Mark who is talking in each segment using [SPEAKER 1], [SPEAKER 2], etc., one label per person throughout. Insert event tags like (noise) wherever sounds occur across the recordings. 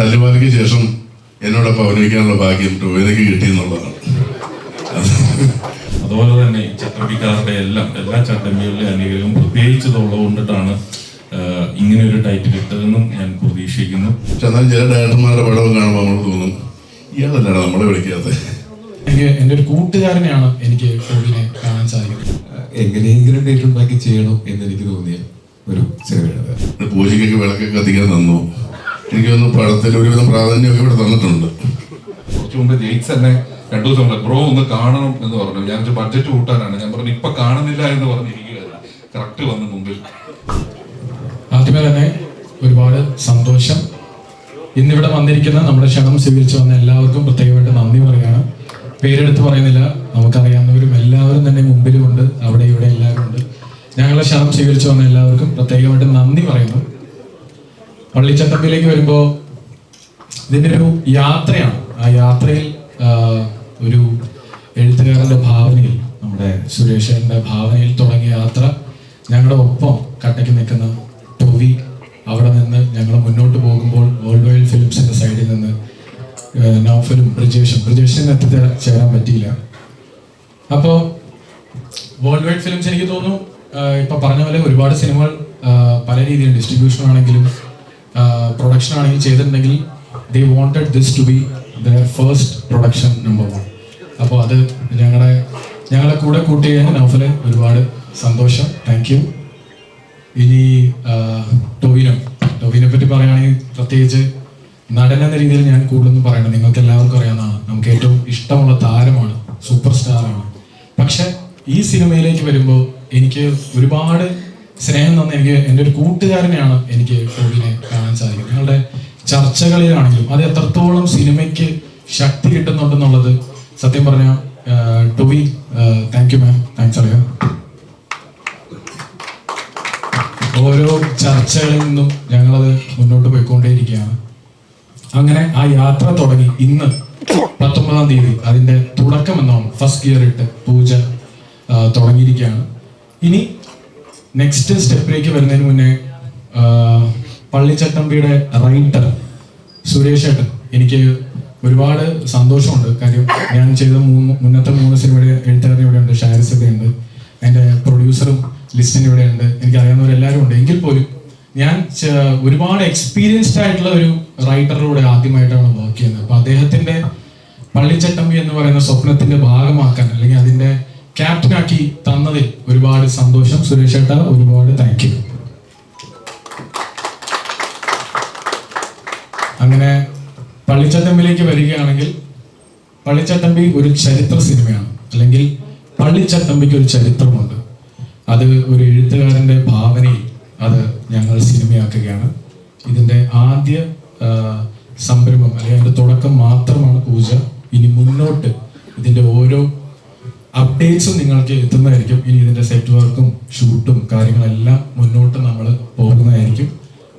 [SPEAKER 1] തല്ലുമാലയ്ക്ക് ശേഷം എന്നോടൊപ്പം അഭിനയിക്കാനുള്ള ഭാഗ്യം ടോവിനയ്ക്ക് കിട്ടി എന്നുള്ളതാണ്.
[SPEAKER 2] അതുപോലെ തന്നെ ചട്ടമ്പിക്കാരുടെ എല്ലാം എല്ലാ ചട്ടമ്പികളിലെ അനുഗ്രഹം പ്രത്യേകിച്ച് ഉള്ളതുകൊണ്ടിട്ടാണ് ഇങ്ങനെ ഒരു ടൈറ്റിൽ ഇട്ടതെന്നും ഞാൻ പ്രതീക്ഷിക്കുന്നു.
[SPEAKER 1] പക്ഷെ എന്നാൽ ചില ഡയറക്ടർമാരുടെ പടവും കാണുമ്പോൾ നമ്മൾ തോന്നും ഇയാളല്ലാണ് നമ്മളെ വിളിക്കാത്തത്
[SPEAKER 3] എനിക്ക് എന്റെ ഒരു കൂട്ടുകാരനെയാണ് എനിക്ക് ടോവിനെ കാണാൻ സാധിക്കുന്നത്.
[SPEAKER 4] എങ്ങനെയെങ്കിലും ഡേറ്റ് ഉണ്ടാക്കി ചെയ്യണം എന്ന് എനിക്ക് തോന്നിയ ഒരു
[SPEAKER 1] ചെറിയ പൂജയ്ക്കൊക്കെ വിളക്കൊക്കെ കത്തിക്കാൻ തന്നു. എനിക്ക് തോന്നുന്നു പടത്തിൽ ഒരുവിധം പ്രാധാന്യമൊക്കെ ഇവിടെ തന്നിട്ടുണ്ട്.
[SPEAKER 5] കുറച്ച് മുമ്പ് ജയിച്ച് തന്നെ രണ്ടു ദിവസം ബ്രോ ഒന്ന് കാണണം എന്ന് പറഞ്ഞു. ഞാൻ ബഡ്ജറ്റ് കൂട്ടാനാണ്. ഞാൻ പറഞ്ഞു ഇപ്പൊ കാണുന്നില്ല എന്ന് പറഞ്ഞിരിക്കുക കറക്റ്റ് വന്ന് മുമ്പിൽ.
[SPEAKER 3] ആദ്യമേ തന്നെ ഒരുപാട് സന്തോഷം. ഇന്നിവിടെ വന്നിരിക്കുന്ന നമ്മുടെ ക്ഷണം സ്വീകരിച്ചു വന്ന എല്ലാവർക്കും പ്രത്യേകമായിട്ട് നന്ദി പറയുകയാണ്. പേരെടുത്ത് പറയുന്നില്ല. നമുക്കറിയാവുന്നവരും എല്ലാവരും തന്നെ മുമ്പിലുമുണ്ട്. അവിടെ ഇവിടെ എല്ലാവരും ഉണ്ട്. ഞങ്ങളുടെ ക്ഷണം സ്വീകരിച്ചു വന്ന എല്ലാവർക്കും പ്രത്യേകമായിട്ട് നന്ദി പറയുന്നു. പള്ളിച്ചട്ടമ്പിലേക്ക് വരുമ്പോൾ ഇതിന്റെ ഒരു യാത്രയാണ്. ആ യാത്രയിൽ ഒരു എഴുത്തുകാരന്റെ ഭാവനയിൽ നമ്മുടെ സുരേഷന്റെ ഭാവനയിൽ തുടങ്ങിയ യാത്ര. ഞങ്ങളുടെ ഒപ്പം കട്ടയ്ക്ക് നിൽക്കുന്ന ടൊവി അവിടെ നിന്ന് ഞങ്ങൾ മുന്നോട്ട് പോകുമ്പോൾ വേൾഡ് വൈഡ് ഫിലിംസിന്റെ സൈഡിൽ നിന്ന് നൗഫലും ബ്രിജേഷും. ബ്രിജേഷിന് എത്തിച്ചേരാൻ പറ്റിയില്ല. അപ്പോൾ വേൾഡ് വൈഡ് ഫിലിംസ് എനിക്ക് തോന്നുന്നു ഇപ്പൊ പറഞ്ഞ പോലെ ഒരുപാട് സിനിമകൾ പല രീതിയിൽ ഡിസ്ട്രിബ്യൂഷൻ ആണെങ്കിലും പ്രൊഡക്ഷൻ ആണെങ്കിൽ ചെയ്തിട്ടുണ്ടെങ്കിൽ they wanted this to be their first production number one അപ്പോൾ അത് ഞങ്ങളുടെ ഞങ്ങളെ കൂടെ കൂട്ടിയ നൗഫലെ ഒരുപാട് സന്തോഷം. താങ്ക് യു ഇനി ടോവിനോ. ടോവിനെ പറ്റി പറയുകയാണെങ്കിൽ പ്രത്യേകിച്ച് നടൻ എന്ന രീതിയിൽ ഞാൻ കൂടുതലൊന്നും പറയണം നിങ്ങൾക്ക് എല്ലാവർക്കും അറിയാവുന്നതാണ്. നമുക്ക് ഏറ്റവും ഇഷ്ടമുള്ള താരമാണ് സൂപ്പർ സ്റ്റാറാണ് പക്ഷെ ഈ സിനിമയിലേക്ക് വരുമ്പോൾ എനിക്ക് ഒരുപാട് സ്നേഹം തന്ന എനിക്ക് എന്റെ ഒരു കൂട്ടുകാരനെയാണ് എനിക്ക് കോവിനെ കാണാൻ സാധിക്കുന്നത്. ഞങ്ങളുടെ ചർച്ചകളിലാണെങ്കിലും അത് എത്രത്തോളം സിനിമയ്ക്ക് ശക്തി കിട്ടുന്നുണ്ടെന്നുള്ളത് സത്യം പറഞ്ഞ ടോവി താങ്ക് യു മാം താങ്ക്സ് അറിയാം ഓരോ ചർച്ചകളിൽ നിന്നും ഞങ്ങളത് മുന്നോട്ട് പോയിക്കൊണ്ടേയിരിക്കുകയാണ്. അങ്ങനെ ആ യാത്ര തുടങ്ങി. ഇന്ന് പത്തൊമ്പതാം തീയതി അതിന്റെ തുടക്കം എന്നോണം ഫസ്റ്റ് ഗിയർ ഇട്ട് പൂജ തുടങ്ങിയിരിക്കുകയാണ്. ഇനി നെക്സ്റ്റ് സ്റ്റെപ്പിലേക്ക് വരുന്നതിന് മുന്നേ പള്ളിച്ചട്ടമ്പിയുടെ റൈറ്റർ സുരേഷ് ഏട്ടൻ എനിക്ക് ഒരുപാട് സന്തോഷമുണ്ട്. കാര്യം ഞാൻ ചെയ്ത മൂന്ന് മുന്നത്തെ മൂന്ന് സിനിമയുടെ എഴുത്തുകാരൻ ഇവിടെയുണ്ട് ഷാരിസ് ഇവിടെയുണ്ട്. എന്റെ പ്രൊഡ്യൂസറും ലിസ്റ്റിന്റെ ഇവിടെയുണ്ട്. എനിക്കറിയാവുന്നവരെല്ലാവരും ഉണ്ട്. എങ്കിൽ പോലും ഞാൻ ഒരുപാട് എക്സ്പീരിയൻസ്ഡ് ആയിട്ടുള്ള ഒരു റൈറ്ററിലൂടെ ആദ്യമായിട്ടാണ് വർക്ക് ചെയ്യുന്നത്. അപ്പോൾ അദ്ദേഹത്തിന്റെ പള്ളിച്ചട്ടമ്പി എന്ന് പറയുന്ന സ്വപ്നത്തിന്റെ ഭാഗമാക്കാൻ അല്ലെങ്കിൽ അതിന്റെ ക്യാപ്റ്റനാക്കി തന്നതിൽ ഒരുപാട് സന്തോഷം. സുരേഷ് ഏട്ട ഒരുപാട് താങ്ക് യു അങ്ങനെ പള്ളിച്ചത്തമ്പിലേക്ക് വരികയാണെങ്കിൽ പള്ളിച്ചത്തമ്പി ഒരു ചരിത്ര സിനിമയാണ്. അല്ലെങ്കിൽ പള്ളിച്ചത്തമ്പിക്ക് ഒരു ചരിത്രമുണ്ട്. അത് ഒരു എഴുത്തുകാരന്റെ ഭാവനയിൽ അത് ഞങ്ങൾ സിനിമയാക്കുകയാണ്. ഇതിന്റെ ആദ്യ സംരംഭം അല്ലെങ്കിൽ അതിന്റെ തുടക്കം മാത്രമാണ് പൂജ. ഇനി മുന്നോട്ട് ഇതിന്റെ ഓരോ അപ്ഡേറ്റ്സും നിങ്ങൾക്ക് എത്തുന്നതായിരിക്കും. ഇനി ഇതിന്റെ സെറ്റ് വർക്കും ഷൂട്ടും കാര്യങ്ങളെല്ലാം മുന്നോട്ട് നമ്മൾ പോകുന്നതായിരിക്കും.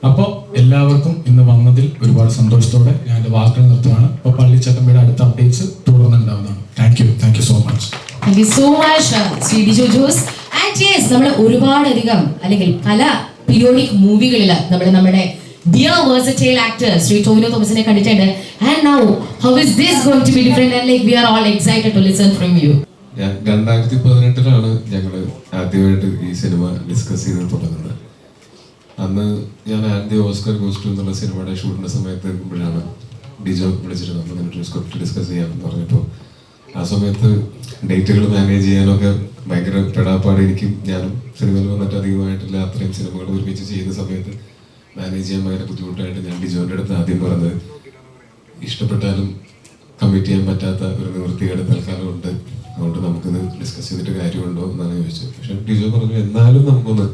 [SPEAKER 3] അപ്പോൾ എല്ലാവർക്കും ഇന്ന് വന്നതിൽ ഒരുപാട് സന്തോഷത്തോടെ ഞാൻ എന്റെ വാക്കുകൾ നിർത്തുകയാണ്. അപ്പോൾ പള്ളിച്ചട്ടമ്പയുടെ അടുത്ത updates തുടർന്നുണ്ടാവുന്നതാണ്. Thank you thank you so much
[SPEAKER 6] thank you so much Shri and yes നമ്മൾ ഒരുപാടധികം അല്ലെങ്കിൽ പല പീരിയോഡിക് മൂവികളിൽ നമ്മൾ നമ്മുടെ dear versatile actor Shri Tovino തോമസിനെ കണ്ടിട്ടുണ്ട്. And now how is this going to be different and like we are all excited to listen from you
[SPEAKER 4] ഞാൻ രണ്ടായിരത്തി പതിനെട്ടിലാണ് ഞങ്ങൾ ആദ്യമായിട്ട് ഈ സിനിമ ഡിസ്കസ് ചെയ്ത് തുടങ്ങുന്നത്. അന്ന് ഞാൻ ആദ്യ ഓസ്കർ ഗോസ്റ്റ് എന്നുള്ള സിനിമയുടെ ഷൂട്ടിന്റെ സമയത്ത് ഇപ്പോഴാണ് ഡിജോ വിളിച്ചിട്ട് ഇങ്ങനെ സ്ക്രിപ്റ്റ് ഡിസ്കസ് ചെയ്യാമെന്ന് പറഞ്ഞപ്പോൾ ആ സമയത്ത് ഡേറ്റുകൾ മാനേജ് ചെയ്യാനൊക്കെ ഭയങ്കര പെടാപ്പാട് എനിക്കും ഞാനും സിനിമയിൽ വന്നിട്ട് അധികമായിട്ടില്ല. അത്രയും സിനിമകൾ ഒരുമിച്ച് ചെയ്യുന്ന സമയത്ത് മാനേജ് ചെയ്യാൻ ഭയങ്കര ബുദ്ധിമുട്ടായിട്ട് ഞാൻ ഡിജോന്റെ അടുത്ത് ആദ്യം പറഞ്ഞത് ഇഷ്ടപ്പെട്ടാലും കമ്മിറ്റ് ചെയ്യാൻ പറ്റാത്ത ഒരു നിവൃത്തിയുടെ തൽക്കാലം ഉണ്ട്. അതുകൊണ്ട് നമുക്കിത് ഡിസ്കസ് ചെയ്തിട്ട് കാര്യമുണ്ടോ എന്നാണ് ചോദിച്ചത്. പക്ഷെ ഡിജോ പറഞ്ഞു എന്നാലും നമുക്കൊന്ന്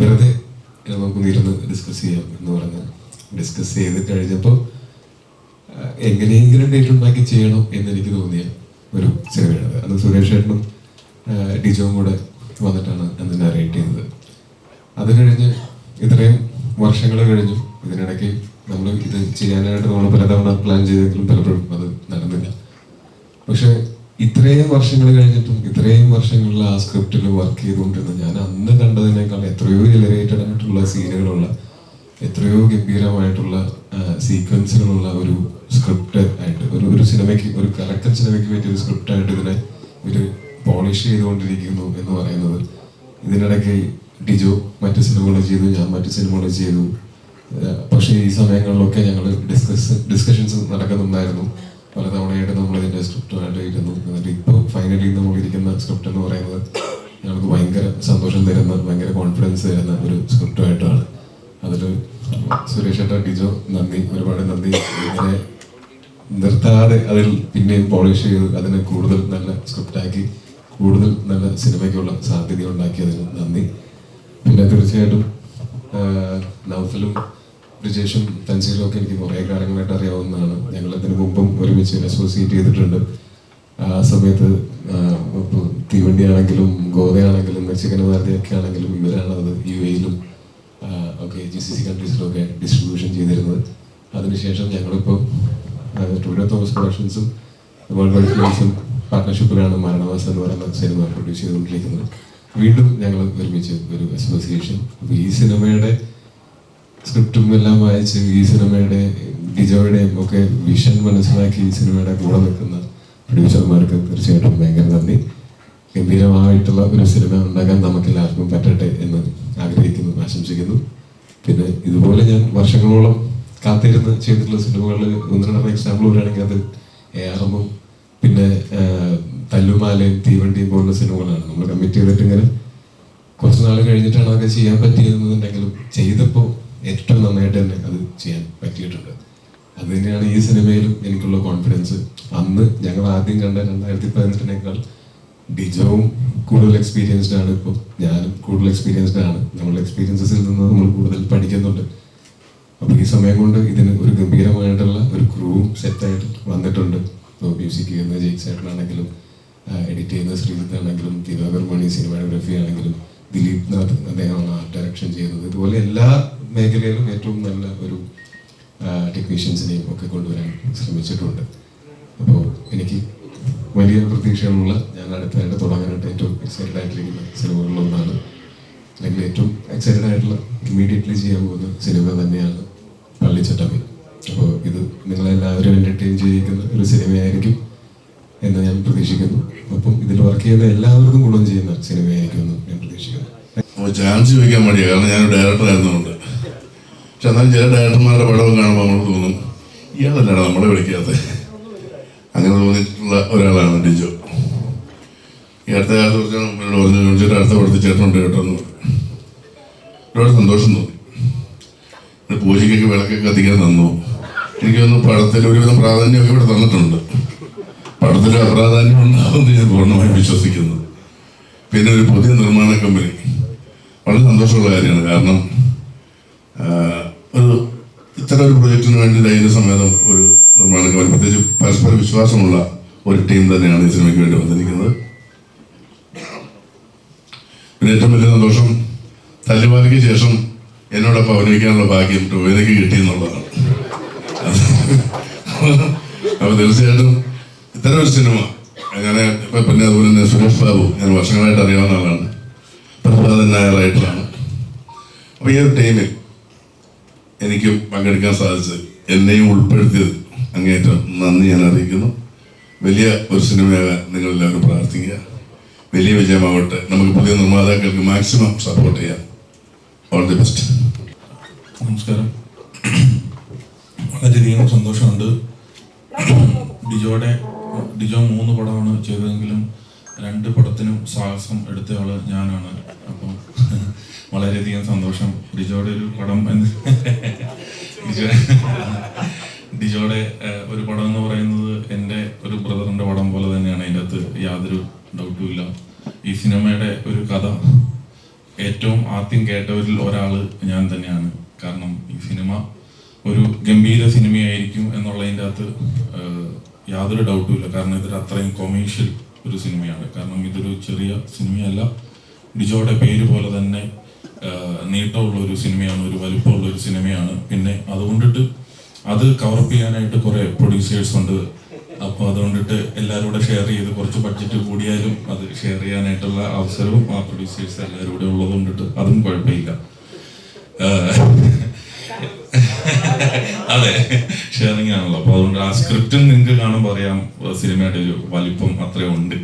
[SPEAKER 4] വെറുതെ നമുക്കൊന്ന് ഇരുന്ന് ഡിസ്കസ് ചെയ്യാം എന്ന് പറഞ്ഞ് ഡിസ്കസ് ചെയ്ത് കഴിഞ്ഞപ്പോൾ എങ്ങനെയെങ്കിലും ഡേറ്റ് ഉണ്ടാക്കി ചെയ്യണം എന്ന് എനിക്ക് തോന്നിയ ഒരു സിനിമയാണ്. അന്ന് സുരേഷ് ഏട്ടനും ടീച്ചറും കൂടെ വന്നിട്ടാണ് അന്ന് നറേറ്റ് ചെയ്തത്. അത് കഴിഞ്ഞ് ഇത്രയും വർഷങ്ങൾ കഴിഞ്ഞു. ഇതിനിടയ്ക്ക് നമ്മൾ ഇത് ചെയ്യാനായിട്ട് നമ്മൾ പലതവണ പ്ലാൻ ചെയ്തെങ്കിലും പലപ്പോഴും അത് നടന്നില്ല. പക്ഷെ ഇത്രയും വർഷങ്ങൾ കഴിഞ്ഞിട്ടും ഇത്രയും വർഷങ്ങളിൽ ആ സ്ക്രിപ്റ്റിൽ വർക്ക് ചെയ്തുകൊണ്ടിരുന്ന ഞാൻ അന്ന് കണ്ടതിനേക്കാൾ എത്രയോ എലിവേറ്റഡ് ആയിട്ടുള്ള സീനുകളുള്ള എത്രയോ ഗംഭീരമായിട്ടുള്ള സീക്വൻസുകളുള്ള ഒരു സ്ക്രിപ്റ്റ് ആയിട്ട് ഒരു ഒരു സിനിമയ്ക്ക് ഒരു കറക്റ്റ് സിനിമയ്ക്ക് പറ്റിയ ഒരു സ്ക്രിപ്റ്റ് ആയിട്ട് ഇതിനെ ഒരു പോളിഷ് ചെയ്തുകൊണ്ടിരിക്കുന്നു എന്ന് പറയുന്നത്. ഇതിനിടയ്ക്ക് ഡിജോ മറ്റു സിനിമകൾ ചെയ്തു ഞാൻ മറ്റു സിനിമകൾ ചെയ്തു. പക്ഷേ ഈ സമയങ്ങളിലൊക്കെ ഞങ്ങൾ ഡിസ്കസ് പലതവണയായിട്ട് നമ്മൾ ഇതിന്റെ സ്ക്രിപ്റ്റുമായിട്ട് ഇരുന്നു. എന്നിട്ട് ഇപ്പോൾ ഫൈനലി നമ്മൾ ഇരിക്കുന്ന സ്ക്രിപ്റ്റ് എന്ന് പറയുന്നത് ഞങ്ങൾക്ക് ഭയങ്കര സന്തോഷം തരുന്ന ഭയങ്കര കോൺഫിഡൻസ് തരുന്ന ഒരു സ്ക്രിപ്റ്റുമായിട്ടാണ് അതിൽ സുരേഷ് ഏട്ടാ ഡിജോ നന്ദി. ഒരുപാട് നന്ദി. ഇങ്ങനെ നിർത്താതെ അതിൽ പിന്നെയും പോളിഷ് ചെയ്ത് അതിനെ കൂടുതൽ നല്ല സ്ക്രിപ്റ്റാക്കി കൂടുതൽ നല്ല സിനിമയ്ക്കുള്ള സാധ്യത ഉണ്ടാക്കിയതിന് നന്ദി. പിന്നെ തീർച്ചയായിട്ടും നൗഫലും ബ്രിജേഷും തൻസീലും ഒക്കെ എനിക്ക് കുറേ കാലങ്ങളായിട്ട് അറിയാവുന്നതാണ്. ഞങ്ങൾ ഇതിന് മുമ്പും ഒരുമിച്ച് അസോസിയേറ്റ് ചെയ്തിട്ടുണ്ട്. ആ സമയത്ത് തീവണ്ടി ആണെങ്കിലും ഗോതയാണെങ്കിലും മെക്സിക്കൻ ഭാരതിയൊക്കെ ആണെങ്കിലും ഇവരാണ് അത് യു എയിലും ഒക്കെ ജി സി സി കൺട്രീസിലൊക്കെ ഡിസ്ട്രിബ്യൂഷൻ ചെയ്തിരുന്നത്. അതിനുശേഷം ഞങ്ങളിപ്പോൾ ടൂഡോ തോമസ് പ്രൊഡക്ഷൻസും വേൾഡ് വൈഡ് ഫിലിംസും പാർട്ട്ണർഷിപ്പിലാണ് മരണവാസം എന്ന് പറയുന്ന സിനിമ പ്രൊഡ്യൂസ് ചെയ്തുകൊണ്ടിരിക്കുന്നത്. വീണ്ടും ഞങ്ങൾ ഒരുമിച്ച് ഒരു അസോസിയേഷൻ ഈ സിനിമയുടെ സ്ക്രിപ്റ്റും എല്ലാം വായിച്ച് ഈ സിനിമയുടെ ഡിജോയുടെയും ഒക്കെ വിഷൻ മനസ്സിലാക്കി ഈ സിനിമയുടെ കൂടെ നിൽക്കുന്ന പ്രൊഡ്യൂസർമാർക്ക് തീർച്ചയായിട്ടും ഭയങ്കര നന്ദി. ഗംഭീരമായിട്ടുള്ള ഒരു സിനിമ ഉണ്ടാക്കാൻ നമുക്ക് എല്ലാവർക്കും പറ്റട്ടെ എന്ന് ആഗ്രഹിക്കുന്നു ആശംസിക്കുന്നു. പിന്നെ ഇതുപോലെ ഞാൻ വർഷങ്ങളോളം കാത്തിരുന്ന് ചെയ്തിട്ടുള്ള സിനിമകളിൽ ഒന്ന് രണ്ടെണ്ണം എക്സാമ്പിൾ വരികയാണെങ്കിൽ അത് എ ആർ പിന്നെ തല്ലുമാലയും തീവണ്ടിയും പോലുള്ള സിനിമകളാണ്. നമ്മൾ കമ്മിറ്റ് ചെയ്തിട്ടിങ്ങനെ കുറച്ച് നാൾ കഴിഞ്ഞിട്ടാണ് അതൊക്കെ ചെയ്യാൻ പറ്റിയതെന്നുണ്ടെങ്കിലും ചെയ്തപ്പോൾ ഏറ്റവും നന്നായിട്ട് തന്നെ അത് ചെയ്യാൻ പറ്റിയിട്ടുണ്ട്. അത് തന്നെയാണ് ഈ സിനിമയിലും എനിക്കുള്ള കോൺഫിഡൻസ് അന്ന് ഞങ്ങൾ ആദ്യം കണ്ട രണ്ടായിരത്തി പതിനെട്ടിനേക്കാൾ ഡിജോവും കൂടുതൽ എക്സ്പീരിയൻസ്ഡ് ആണ്. ഇപ്പോൾ ഞാനും കൂടുതൽ എക്സ്പീരിയൻസ്ഡ് ആണ്. നമ്മളുടെ എക്സ്പീരിയൻസസിൽ നിന്ന് നമ്മൾ കൂടുതൽ പഠിക്കുന്നുണ്ട്. അപ്പോൾ ഈ സമയം കൊണ്ട് ഇതിന് ഒരു ഗംഭീരമായിട്ടുള്ള ഒരു ക്രൂവും സെറ്റായിട്ട് വന്നിട്ടുണ്ട്. ഇപ്പോൾ മ്യൂസിക് ചെയ്യുന്ന ജെയ്ക് ചേട്ടനാണെങ്കിലും എഡിറ്റ് ചെയ്യുന്ന ശ്രീജിത്ത് ആണെങ്കിലും ദിവാകർ മണി സിനിമാറ്റോഗ്രഫി ആണെങ്കിലും ദിലീപ് നാഥ് അദ്ദേഹമാണ് ആർട്ട് ഡയറക്ഷൻ ചെയ്യുന്നത്. ഇതുപോലെ എല്ലാ മേഖലയിലും ഏറ്റവും നല്ല ഒരു ടെക്നീഷ്യൻസിനെയും ഒക്കെ കൊണ്ടുവരാൻ ശ്രമിച്ചിട്ടുണ്ട്. അപ്പോൾ എനിക്ക് വലിയ പ്രതീക്ഷകളുള്ള ഞാൻ അടുത്തായിട്ട് തുടങ്ങാനായിട്ട് ഏറ്റവും എക്സൈറ്റഡ് ആയിട്ടിരിക്കുന്ന സിനിമകളിലൊന്നാണ് അല്ലെങ്കിൽ ഏറ്റവും എക്സൈറ്റഡ് ആയിട്ടുള്ള ഇമ്മീഡിയറ്റ്ലി ചെയ്യാൻ പോകുന്ന സിനിമ തന്നെയാണ് പള്ളിച്ചട്ടമി അപ്പോൾ ഇത് നിങ്ങളെല്ലാവരും എന്റർടൈൻ ചെയ്യിക്കുന്ന ഒരു സിനിമയായിരിക്കും എന്ന് ഞാൻ പ്രതീക്ഷിക്കുന്നു. അപ്പം ഇതിൽ വർക്ക് ചെയ്യുന്ന എല്ലാവർക്കും ഗുണം ചെയ്യുന്ന സിനിമയായിരിക്കും എന്ന് ഞാൻ പ്രതീക്ഷിക്കുന്നു.
[SPEAKER 1] ചാൻസ് ചോദിക്കാൻ വേണ്ടിയാണ് ഡയറക്ടർ ആയിരുന്നുകൊണ്ട് എന്നാൽ ചില ഡയറക്ടർമാരുടെ പടവും കാണുമ്പോൾ നമ്മൾ തോന്നും ഇയാളല്ലാണ് നമ്മളെ വിളിക്കാത്തത് അങ്ങനെ തോന്നിയിട്ടുള്ള ഒരാളാണ് ഡിജോ. ഈ അടുത്ത കാലത്ത് കുറച്ച് പറഞ്ഞു ചോദിച്ചിട്ട് അടുത്ത പടത്തിൽ ചേട്ടനുണ്ട് കേട്ടോ എന്ന് ഒരുപാട് സന്തോഷം തോന്നി. പൂജയ്ക്കൊക്കെ വിളക്കൊക്കെ കത്തിക്കാൻ തന്നു. എനിക്കൊന്ന് പടത്തിൽ ഒരുവിധം പ്രാധാന്യമൊക്കെ ഇവിടെ തന്നിട്ടുണ്ട്. പടത്തിൽ അപ്രാധാന്യം ഉണ്ടാവുമെന്ന് ഞാൻ പൂർണമായും വിശ്വസിക്കുന്നു. പിന്നെ ഒരു പുതിയ നിർമ്മാണ കമ്പനി വളരെ സന്തോഷമുള്ള കാര്യമാണ്. കാരണം ഒരു ഇത്തരം ഒരു പ്രൊജക്റ്റിന് വേണ്ടി ലൈന സമേതം ഒരു നിർമ്മാണ കമ്പനി പ്രത്യേകിച്ച് പരസ്പര വിശ്വാസമുള്ള ഒരു ടീം തന്നെയാണ് ഈ സിനിമയ്ക്ക് വേണ്ടി വന്നിരിക്കുന്നത്. പിന്നെ ഏറ്റവും വലിയ സന്തോഷം തല്ലുമാലയ്ക്ക് ശേഷം എന്നോടൊപ്പം അഭിനയിക്കാനുള്ള ഭാഗ്യം ടൊവേനയ്ക്ക് കിട്ടി എന്നുള്ളതാണ്. അപ്പൊ തീർച്ചയായിട്ടും ഇത്തരം ഒരു സിനിമ ഞാൻ പിന്നെ അതുപോലെ തന്നെ സുരേഷ് ബാബു ഞാൻ വർഷങ്ങളായിട്ട് അറിയാവുന്ന ആളാണ്. പ്രതിപാദനായ റൈറ്ററാണ് അപ്പൊ ഈ ഒരു ടീമിൽ എനിക്ക് പങ്കെടുക്കാൻ സാധിച്ചത് എന്നെയും ഉൾപ്പെടുത്തിയത് അങ്ങേറ്റം നന്ദി ഞാൻ അറിയിക്കുന്നു. വലിയ ഒരു സിനിമയാകാൻ നിങ്ങൾ എല്ലാവരും പ്രാർത്ഥിക്കുക. വലിയ വിജയമാവട്ടെ. നമുക്ക് പുതിയ നിർമ്മാതാക്കൾക്ക് മാക്സിമം സപ്പോർട്ട് ചെയ്യാം. ഓൾ ദി ബെസ്റ്റ്
[SPEAKER 2] നമസ്കാരം. വളരെയധികം സന്തോഷമുണ്ട്. ഡിജോയുടെ ഡിജോ മൂന്ന് പടമാണ് ചെയ്തതെങ്കിലും രണ്ട് പടത്തിനും സാഹസം എടുത്തയാൾ ഞാനാണ്. വളരെയധികം സന്തോഷം. ഡിജോയുടെ ഒരു പടം എന്ന് (laughs) ഡിജോ ഡിജോയുടെ ഒരു പടം എന്ന് പറയുന്നത് എന്റെ ഒരു ബ്രദറിന്റെ പടം പോലെ തന്നെയാണ്. അതിന്റെ അകത്ത് യാതൊരു ഡൗട്ടും ഇല്ല. ഈ സിനിമയുടെ ഒരു കഥ ഏറ്റവും ആദ്യം കേട്ടവരിൽ ഒരാൾ ഞാൻ തന്നെയാണ്. കാരണം ഈ സിനിമ ഒരു ഗംഭീര സിനിമയായിരിക്കും എന്നുള്ളതിന്റെ അകത്ത് യാതൊരു ഡൗട്ടും ഇല്ല. കാരണം ഇതൊരു അത്രയും കൊമേഴ്ഷ്യൽ ഒരു സിനിമയാണ്. കാരണം ഇതൊരു ചെറിയ സിനിമയല്ല. ഡിജോയുടെ പേര് പോലെ തന്നെ നീട്ടമുള്ള ഒരു സിനിമയാണ് ഒരു വലിപ്പമുള്ള ഒരു സിനിമയാണ്. പിന്നെ അതുകൊണ്ടിട്ട് അത് കവറപ്പ് ചെയ്യാനായിട്ട് കുറെ പ്രൊഡ്യൂസേഴ്സ് ഉണ്ട്. അപ്പോൾ അതുകൊണ്ടിട്ട് എല്ലാവരും കൂടെ ഷെയർ ചെയ്ത് കുറച്ച് ബഡ്ജറ്റ് കൂടിയാലും അത് ഷെയർ ചെയ്യാനായിട്ടുള്ള അവസരവും ആ പ്രൊഡ്യൂസേഴ്സ് എല്ലാവരും കൂടെ ഉള്ളത് കൊണ്ടിട്ട് അതും കുഴപ്പമില്ല. അതെ ഷെയറിങ് ആണല്ലോ. അപ്പൊ അതുകൊണ്ട് ആ സ്ക്രിപ്റ്റും നിങ്ങൾക്ക് കാണുമ്പോൾ അറിയാം സിനിമയുടെ ഒരു വലിപ്പം അത്രയും ഉണ്ട്.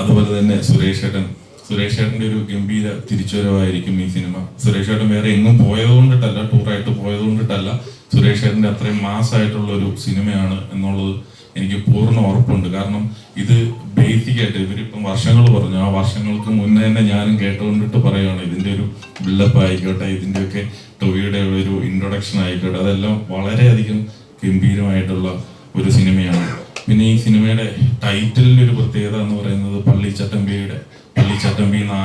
[SPEAKER 2] അതുപോലെ തന്നെ സുരേഷ് ഏട്ടൻ സുരേഷ് ഏട്ടന്റെ ഒരു ഗംഭീര തിരിച്ചുവരവായിരിക്കും ഈ സിനിമ. സുരേഷ് ഏട്ടൻ വേറെ എങ്ങും പോയത് കൊണ്ടിട്ടല്ല ടൂറായിട്ട് പോയത് കൊണ്ടിട്ടല്ല സുരേഷ് ഏട്ടന്റെ അത്രയും മാസമായിട്ടുള്ള ഒരു സിനിമയാണ് എന്നുള്ളത് എനിക്ക് പൂർണ ഉറപ്പുണ്ട്. കാരണം ഇത് ബേസിക് ആയിട്ട് ഇവരിപ്പം വർഷങ്ങൾ പറഞ്ഞു. ആ വർഷങ്ങൾക്ക് മുന്നേ തന്നെ ഞാനും കേട്ടുകൊണ്ടിട്ട് പറയുകയാണ് ഇതിന്റെ ഒരു ബിൽഡപ്പ് ആയിക്കോട്ടെ ഇതിന്റെയൊക്കെ ടൊവിയുടെ ഒരു ഇൻട്രൊഡക്ഷൻ ആയിക്കോട്ടെ. അതെല്ലാം വളരെയധികം ഗംഭീരമായിട്ടുള്ള ഒരു സിനിമയാണ്. പിന്നെ ഈ സിനിമയുടെ ടൈറ്റിലിന്റെ ഒരു പ്രത്യേകത എന്ന് പറയുന്നത്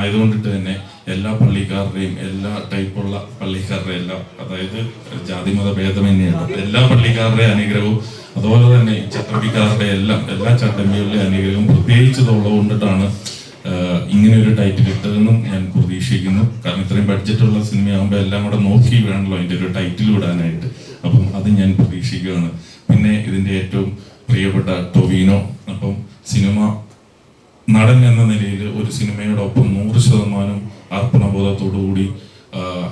[SPEAKER 2] എന്നായതുകൊണ്ടിട്ട് തന്നെ എല്ലാ പള്ളിക്കാരുടെയും എല്ലാ ടൈപ്പുള്ള പള്ളിക്കാരുടെ എല്ലാ അതായത് ജാതിമത ഭേദമന്യാണ് എല്ലാ പള്ളിക്കാരുടെ അനുഗ്രഹവും അതുപോലെ തന്നെ ചട്ടമ്പിക്കാരുടെ എല്ലാം എല്ലാ ചട്ടമ്പികളുടെയും അനുഗ്രഹവും പ്രത്യേകിച്ച് ഇതുള്ളത് കൊണ്ടിട്ടാണ് ഇങ്ങനെ ഒരു ടൈറ്റിൽ ഇട്ടതെന്നും ഞാൻ പ്രതീക്ഷിക്കുന്നു. കാരണം ഇത്രയും ബഡ്ജറ്റുള്ള സിനിമയാകുമ്പോൾ എല്ലാം കൂടെ നോക്കി വേണമല്ലോ അതിന്റെ ഒരു ടൈറ്റിൽ വിടാനായിട്ട് അപ്പം അത് ഞാൻ പ്രതീക്ഷിക്കുകയാണ്. പിന്നെ ഇതിന്റെ ഏറ്റവും പ്രിയപ്പെട്ട ടൊവീനോ അപ്പം സിനിമ നടൻ എന്ന നിലയിൽ ഒരു സിനിമയോടൊപ്പം നൂറ് ശതമാനം അർപ്പണബോധത്തോടുകൂടി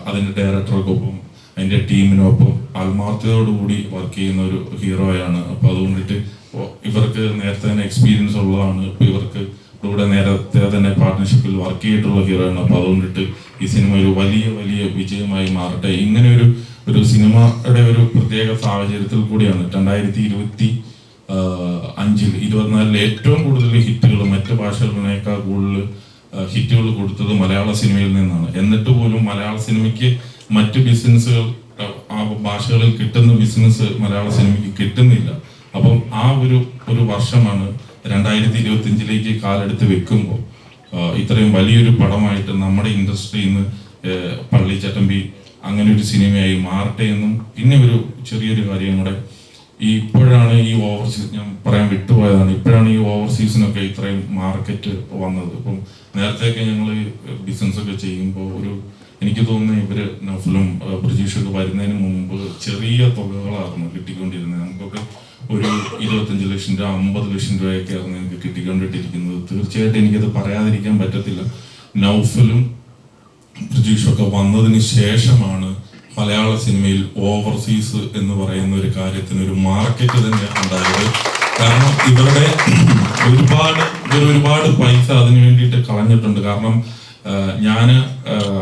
[SPEAKER 2] അതിന്റെ ഡയറക്ടർക്കൊപ്പം അതിന്റെ ടീമിനൊപ്പം ആത്മാർത്ഥതയോടുകൂടി വർക്ക് ചെയ്യുന്ന ഒരു ഹീറോയാണ്. അപ്പോൾ അതുകൊണ്ടിട്ട് ഇവർക്ക് നേരത്തെ തന്നെ എക്സ്പീരിയൻസ് ഉള്ളതാണ്. ഇപ്പൊ ഇവർക്ക് ഇവിടെ നേരത്തെ തന്നെ പാർട്ട്ണർഷിപ്പിൽ വർക്ക് ചെയ്തിട്ടുള്ള ഹീറോയാണ്. അപ്പോൾ അതുകൊണ്ടിട്ട് ഈ സിനിമ ഒരു വലിയ വലിയ വിജയമായി മാറട്ടെ. ഇങ്ങനെ ഒരു ഒരു സിനിമയുടെ ഒരു പ്രത്യേക സാഹചര്യത്തിൽ കൂടിയാണ്. രണ്ടായിരത്തി ഇരുപത്തി അഞ്ചിൽ ഇരുപത്തിനാലിൽ ഏറ്റവും കൂടുതൽ ഹിറ്റുകൾ മറ്റു ഭാഷകളിനേക്കാൾ കൂടുതൽ ഹിറ്റുകൾ കൊടുത്തത് മലയാള സിനിമയിൽ നിന്നാണ്. എന്നിട്ട് പോലും മലയാള സിനിമയ്ക്ക് മറ്റ് ബിസിനസ്സുകൾ ആ ഭാഷകളിൽ കിട്ടുന്ന ബിസിനസ് മലയാള സിനിമയ്ക്ക് കിട്ടുന്നില്ല. അപ്പം ആ ഒരു ഒരു വർഷമാണ് രണ്ടായിരത്തി ഇരുപത്തി അഞ്ചിലേക്ക് കാലെടുത്ത് വെക്കുമ്പോൾ ഇത്രയും വലിയൊരു പടമായിട്ട് നമ്മുടെ ഇൻഡസ്ട്രിയിൽ നിന്ന് പള്ളിച്ചട്ടമ്പി അങ്ങനെ ഒരു സിനിമയായി മാറട്ടെ എന്നും പിന്നെ ഒരു ചെറിയൊരു കാര്യം കൂടെ ഈ ഇപ്പോഴാണ് ഈ ഓവർസീസ് ഞാൻ പറയാൻ വിട്ടുപോയതാണ്. ഇപ്പോഴാണ് ഈ ഓവർസീസിനൊക്കെ ഇത്രയും മാർക്കറ്റ് വന്നത്. ഇപ്പം നേരത്തെയൊക്കെ ഞങ്ങൾ ബിസിനസ് ഒക്കെ ചെയ്യുമ്പോൾ ഒരു എനിക്ക് തോന്നുന്നു ഇവർ നഫലും ബ്രിജീഷൊക്കെ വരുന്നതിന് മുമ്പ് ചെറിയ തുകകളായിരുന്നു കിട്ടിക്കൊണ്ടിരുന്നത്. നമുക്കൊക്കെ ഒരു ഇരുപത്തഞ്ച് ലക്ഷം രൂപ അമ്പത് ലക്ഷം രൂപയൊക്കെ ആയിരുന്നു എനിക്ക് കിട്ടിക്കൊണ്ടിട്ടിരിക്കുന്നത്. തീർച്ചയായിട്ടും എനിക്കത് പറയാതിരിക്കാൻ പറ്റത്തില്ല. നൗഫലും ബ്രിജീഷൊക്കെ വന്നതിന് ശേഷമാണ് മലയാള സിനിമയിൽ ഓവർസീസ് എന്ന് പറയുന്ന ഒരു കാര്യത്തിന് ഒരു മാർക്കറ്റ് തന്നെ ഉണ്ടായത്. കാരണം ഇവരുടെ (clears throat) ഒരുപാട് ഇവർ ഒരുപാട് പൈസ അതിനു വേണ്ടിയിട്ട് കളഞ്ഞിട്ടുണ്ട്. കാരണം ഞാൻ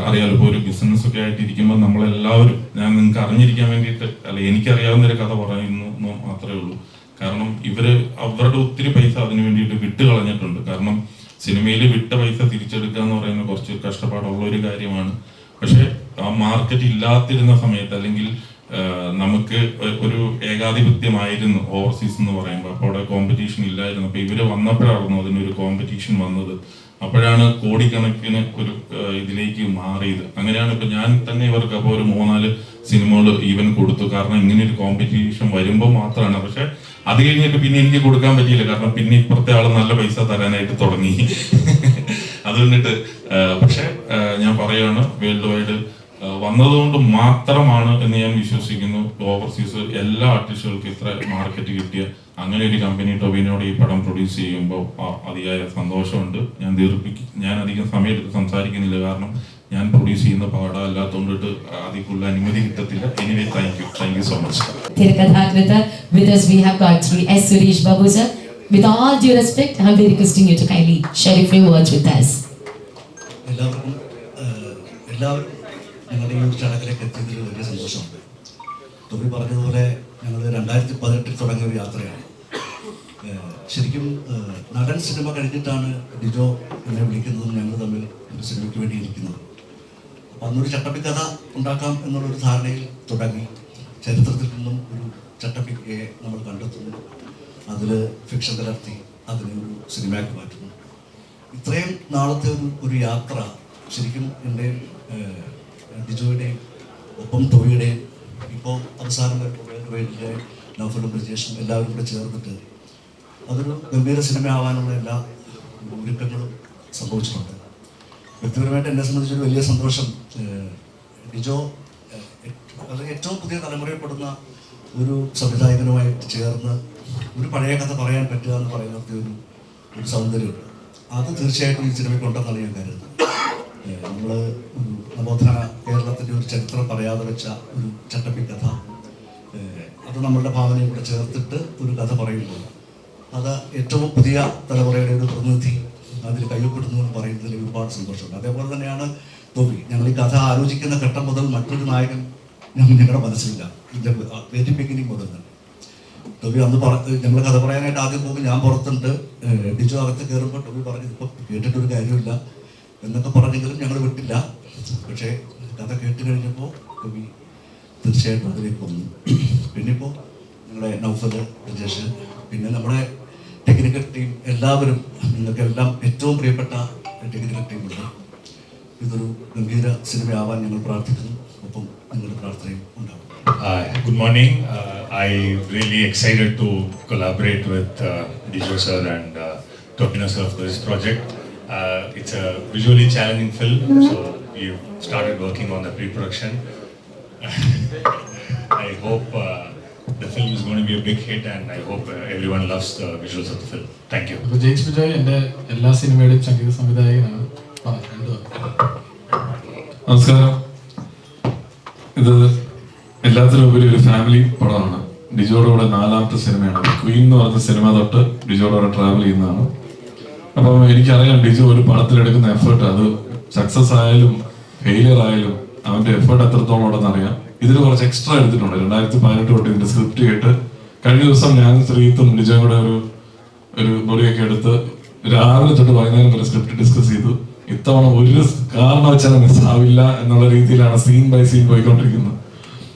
[SPEAKER 2] അറിയാലോ ഇപ്പോൾ ഒരു ബിസിനസ് ഒക്കെ ആയിട്ട് ഇരിക്കുമ്പോൾ നമ്മളെല്ലാവരും ഞാൻ നിങ്ങൾക്ക് അറിഞ്ഞിരിക്കാൻ വേണ്ടിയിട്ട് അല്ല എനിക്കറിയാവുന്ന ഒരു കഥ പറയുന്നു എന്ന് മാത്രമേ ഉള്ളൂ. കാരണം ഇവർ അവരുടെ ഒത്തിരി പൈസ അതിനു വേണ്ടിയിട്ട് വിട്ട് കളഞ്ഞിട്ടുണ്ട്. കാരണം സിനിമയിൽ വിട്ട പൈസ തിരിച്ചെടുക്കുക എന്ന് പറയുന്ന കുറച്ച് കഷ്ടപ്പാടുള്ള ഒരു കാര്യമാണ്. പക്ഷെ ആ മാർക്കറ്റ് ഇല്ലാത്തിരുന്ന സമയത്ത് അല്ലെങ്കിൽ നമുക്ക് ഒരു ഏകാധിപത്യമായിരുന്നു ഓവർസീസ് എന്ന് പറയുമ്പോൾ അപ്പോൾ അവിടെ കോമ്പറ്റീഷൻ ഇല്ലായിരുന്നു. അപ്പൊ ഇവർ വന്നപ്പോഴായിരുന്നു അതിനൊരു കോമ്പറ്റീഷൻ വന്നത്. അപ്പോഴാണ് കോടിക്കണക്കിന് ഒരു ഇതിലേക്ക് മാറിയത്. അങ്ങനെയാണ് ഇപ്പൊ ഞാൻ തന്നെ ഇവർക്ക് അപ്പോൾ ഒരു മൂന്നാൽ സിനിമകൾ ഈവൻ കൊടുത്തു. കാരണം ഇങ്ങനെ ഒരു കോമ്പറ്റീഷൻ വരുമ്പോൾ മാത്രമാണ് പക്ഷെ അത് കഴിഞ്ഞിട്ട് പിന്നെ എനിക്ക് കൊടുക്കാൻ പറ്റിയില്ല. കാരണം പിന്നെ ഇപ്പുറത്തെ ആൾ നല്ല പൈസ തരാനായിട്ട് തുടങ്ങി. (laughs) അത് കണ്ടിട്ട് പക്ഷെ ഞാൻ പറയാണ് വേൾഡ് വൈഡ് വന്നതുകൊണ്ട് മാത്രമാണ് എന്ന് ഞാൻ വിശ്വസിക്കുന്നു. ഓവർസീസ് എല്ലാ ആർട്ടിസ്റ്റുകൾക്കും ഇത്ര മാർക്കറ്റ് കിട്ടിയ അങ്ങനെ ഒരു കമ്പനി ടൊബിനോട് ഈ പടം പ്രൊഡ്യൂസ് ചെയ്യുമ്പോൾ അതിയായ സന്തോഷമുണ്ട്. ഞാൻ ദീർഘിക്ക് ഞാൻ അധികം സമയം എടുത്ത് സംസാരിക്കുന്നില്ല. കാരണം ഞാൻ പ്രൊഡ്യൂസ് ചെയ്യുന്ന പാടം അല്ലാത്തതുകൊണ്ടിട്ട് അധികമുള്ള അനുമതി കിട്ടത്തില്ല. Anyway thank you thank you so much
[SPEAKER 6] തിരക്കഥാകൃത്ത് with us we have got Sri S. Suresh Babu sir. With all due respect, I am requesting you to kindly share a few words with us.
[SPEAKER 7] എല്ലാവർക്കും എല്ലാവരും ഞങ്ങളുടെ ഈ ഒരു ചടങ്ങിലേക്ക് എത്തിയതിൽ വലിയ സന്തോഷമുണ്ട്. തൊബി പറഞ്ഞതുപോലെ ഞങ്ങൾ രണ്ടായിരത്തി പതിനെട്ടിൽ തുടങ്ങിയ ഒരു യാത്രയാണ്. ശരിക്കും നടൻ സിനിമ കഴിഞ്ഞിട്ടാണ് ഡിജോ എന്നെ വിളിക്കുന്നതും ഞങ്ങൾ തമ്മിൽ ഒരു സിനിമയ്ക്ക് വേണ്ടി ഇരിക്കുന്നത്. അപ്പം അന്നൊരു ചട്ടപ്പിക്കഥ ഉണ്ടാക്കാം എന്നുള്ളൊരു ധാരണയിൽ തുടങ്ങി. ചരിത്രത്തിൽ നിന്നും ഒരു ചട്ടപ്പിക്കയെ നമ്മൾ കണ്ടെത്തുന്നു. അതിൽ ഫിക്ഷൻ കലർത്തി അതിനെ ഒരു സിനിമയാക്കി മാറ്റുന്നു. ഇത്രയും നാളത്തെ ഒരു ഒരു യാത്ര ശരിക്കും എന്റെ ഡിജോയുടെയും ഒപ്പം ടോയുടെയും ഇപ്പോൾ അവസാനം വേണ്ടിന്റെ നൗഫലും ബ്രിജേഷും എല്ലാവരും കൂടെ ചേർന്നിട്ട് അതൊരു ഗംഭീര സിനിമ ആവാനുള്ള എല്ലാ ഒരുക്കങ്ങളും സംഭവിച്ചിട്ടുണ്ട്. വ്യക്തിപരമായിട്ട് എന്നെ സംബന്ധിച്ചൊരു വലിയ സന്തോഷം ബിജോ ഏറ്റവും- പുതിയ തലമുറയിൽപ്പെടുന്ന ഒരു സംവിധായകനുമായിട്ട് ചേർന്ന് ഒരു പഴയ കഥ പറയാൻ പറ്റുക എന്ന് പറയുന്നത് ഒരു ഒരു സൗന്ദര്യമുണ്ട് അത് തീർച്ചയായിട്ടും ഈ സിനിമയ്ക്ക് ഉണ്ടെന്നാണ് ഞാൻ കരുതുന്നത്. നമ്മൾ നവോത്ഥാന കേരളത്തിന്റെ ഒരു ചരിത്രം പറയാതെ വെച്ച ഒരു ചട്ടപ്പി കഥ. അത് നമ്മളുടെ ഭാവനയും കൂടെ ചേർത്തിട്ട് ഒരു കഥ പറയുമ്പോൾ അത് ഏറ്റവും പുതിയ തലമുറയുടെ ഒരു പ്രതിനിധി അതിൽ കയ്യൊപ്പിടുന്നു എന്ന് പറയുന്നതിൽ ഒരുപാട് സന്തോഷമുണ്ട്. അതേപോലെ തന്നെയാണ് തോന്നി ഞങ്ങൾ ഈ കഥ ആലോചിക്കുന്ന ഘട്ടം മുതൽ മറ്റൊരു നായകൻ ഞങ്ങളുടെ മനസ്സിലില്ല. ഇതിന്റെ വെരി ബിഗിനിങ് മുതൽ തന്നെ ടോബി അന്ന് ഞങ്ങൾ കഥ പറയാനായിട്ട് ആദ്യം പോകുമ്പോൾ ഞാൻ പുറത്തുണ്ട്. ഡിജോ അകത്ത് കയറുമ്പോൾ ടോബി പറഞ്ഞു ഇപ്പം കേട്ടിട്ടൊരു കാര്യമില്ല. എന്നൊക്കെ പറഞ്ഞെങ്കിലും ഞങ്ങൾ വിട്ടില്ല. പക്ഷേ കഥ കേട്ട് കഴിഞ്ഞപ്പോൾ കവി തീർച്ചയായിട്ടും അതിലേക്ക് വന്നു പിന്നെ ഇപ്പോൾ ഞങ്ങളുടെ നൗഫൽ രജേഷ് പിന്നെ നമ്മുടെ ടെക്നിക്കൽ ടീം എല്ലാവരും നിങ്ങൾക്കെല്ലാം ഏറ്റവും പ്രിയപ്പെട്ട ടെക്നിക്കൽ ടീമുണ്ട് ഇതൊരു ഗംഭീര സിനിമയാവാൻ ഞങ്ങൾ പ്രാർത്ഥിക്കുന്നു ഒപ്പം നിങ്ങളുടെ പ്രാർത്ഥനയും ഉണ്ടാവും
[SPEAKER 8] Uh, good morning. Uh, I really excited to collaborate with uh, Dijo sir and uh, Topino sir for this project. Uh, it's a visually challenging film, so we've started working on the pre-production. (laughs) I hope uh, the film is going to be a big hit, and I hope uh, everyone loves the visuals of the film. Thank you.
[SPEAKER 3] അപ്പോൾ ജെയിംസ് ബിജോയ് എന്റെ എല്ലാ സിനിമയുടെയും സംഗീത സംവിധായകനാണ്.
[SPEAKER 5] നമസ്കാരം ഇത് എല്ലാത്തിനും ഉപരി ഒരു family പടമാണ് ഡിജോയുടെ കൂടെ നാലാമത്തെ സിനിമയാണ് ക്വീൻ എന്ന് പറഞ്ഞ സിനിമ തൊട്ട് ഡിജോയുടെ കൂടെ ട്രാവൽ ചെയ്യുന്നതാണ് അപ്പം എനിക്കറിയാം ഡിജോ ഒരു പടത്തിലെടുക്കുന്ന എഫേർട്ട് അത് സക്സസ് ആയാലും ഫെയിലിയർ ആയാലും അവന്റെ എഫേർട്ട് എത്രത്തോളം ഉണ്ടെന്ന് അറിയാം. കുറച്ച് എക്സ്ട്രാ എടുത്തിട്ടുണ്ട്. രണ്ടായിരത്തി പതിനെട്ട് തൊട്ട് ഇതിന്റെ സ്ക്രിപ്റ്റ് കേട്ട് കഴിഞ്ഞ ദിവസം ഞാൻ ശ്രീത്തും ഡിജോയും കൂടെ ഒരു ഒരു മുറിയൊക്കെ എടുത്ത് രാവിലെ തൊട്ട് വൈകുന്നേരം വരെ സ്ക്രിപ്റ്റ് ഡിസ്കസ് ചെയ്തു. ഇത്തവണ ഒരു കാരണവച്ചാൽ മിസ് ആവില്ല എന്നുള്ള രീതിയിലാണ് സീൻ ബൈ സീൻ പോയിക്കൊണ്ടിരിക്കുന്നത്.